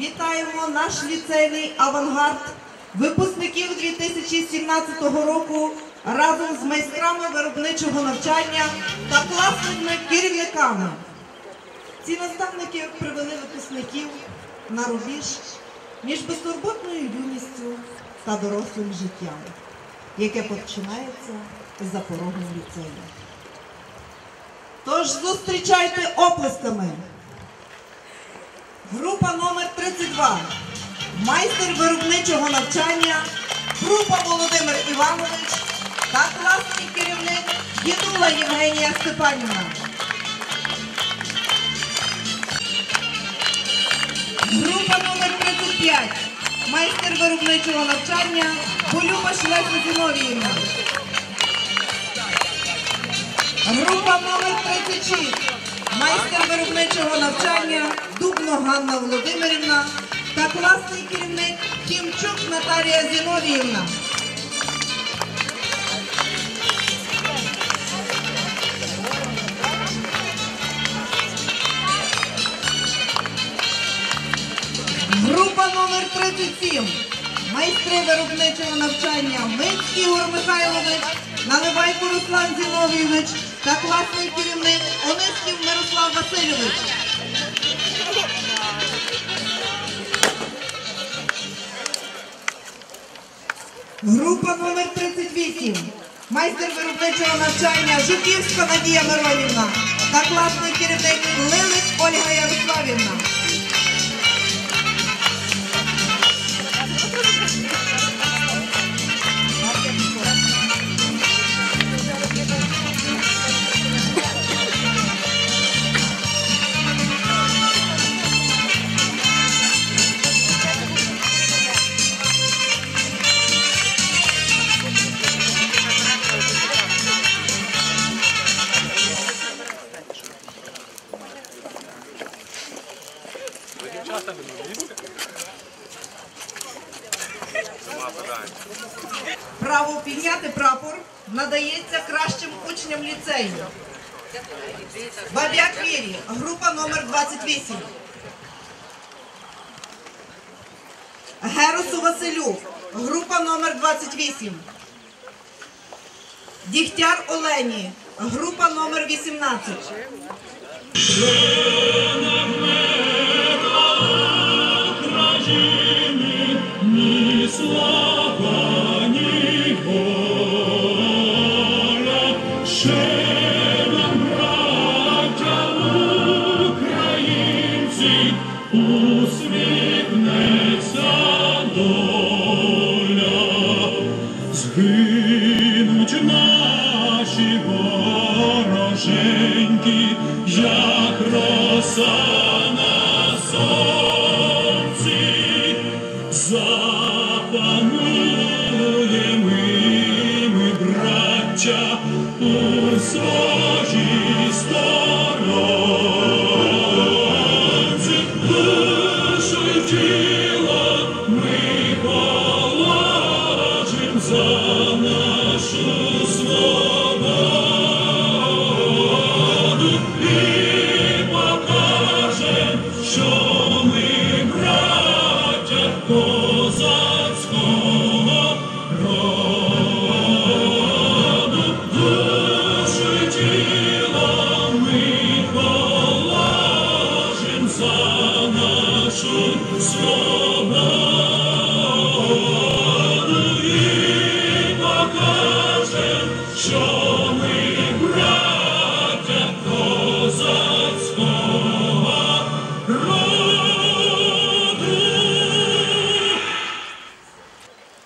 вітаємо наш ліцейний авангард випускників 2017 року разом з майстрами виробничого навчання та класними керівниками. Ці наставники привели випускників на рубіж між безтурботною юністю та дорослим життям, яке починається за порогом ліцею. Тож зустрічайте оплесками. Група номер 32. Майстер виробничого навчання, група Володимир Іванович та класний керівник Дідула Євгенія Степанівна. Група номер 35. Майстер виробничого навчання Полюбаш Леся Зіновіївна. Група номер 36. Майстер виробничого навчання Дубно Ганна Володимирівна та класний керівник Тімчук Наталія Зіновіївна. Група номер 37. Майстри виробничого навчання Миць Ігор Михайлович, Наливайко Руслан Зіновійович та класний керівник Онисків Мирослав Васильович. Група номер 38. Майстер виробничого навчання Жуківська Надія Миронівна Право підняти прапор надається кращим учням ліцею. Бабяк Вірі, група номер 28. Герусу Василю, група номер 28. Дігтяр Олені, група номер 18. sun.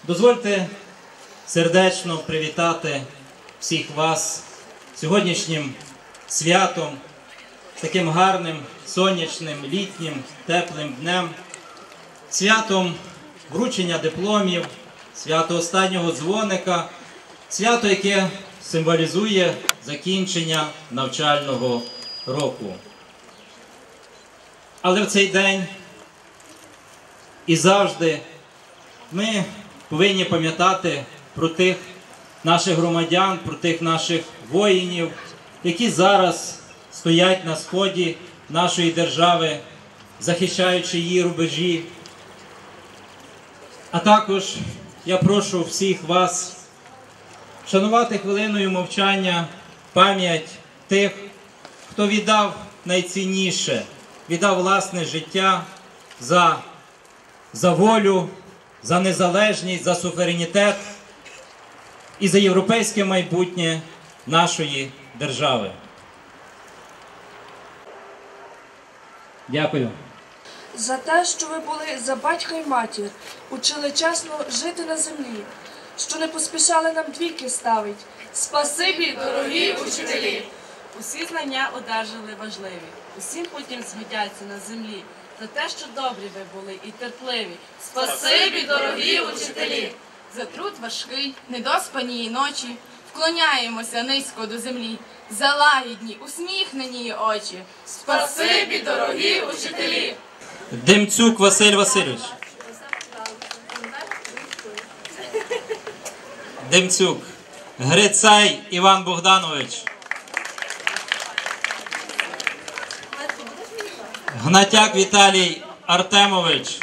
Дозвольте сердечно привітати всіх вас сьогоднішнім святом, таким гарним, сонячним, літнім, теплим днем, святом вручення дипломів, свято останнього дзвоника, свято, яке символізує закінчення навчального року. Але в цей день і завжди ми повинні пам'ятати про тих наших громадян, про тих наших воїнів, які зараз стоять на сході нашої держави захищаючи її рубежі. А також я прошу всіх вас шанувати хвилиною мовчання пам'ять тих, хто віддав найцінніше, віддав власне життя за, за волю, за незалежність, за суверенітет і за європейське майбутнє нашої держави. Дякую. За те, що ви були за батька й матір, учили чесно жити на землі, що не поспішали нам двійки ставить. Спасибі, дорогі учителі! Усі знання одержали важливі, усім потім згодяться на землі. За те, що добрі ви були і терпливі. Спасибі, дорогі учителі! За труд важкий, недоспані ночі, вклоняємося низько до землі, за лагідні, усміхнені очі. Спасибі, дорогі учителі! Демцюк Василь Васильович. Демцюк. Грицай Іван Богданович. Гнатяк Віталій Артемович.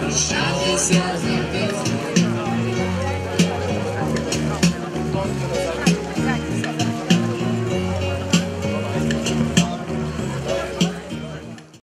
Прощатися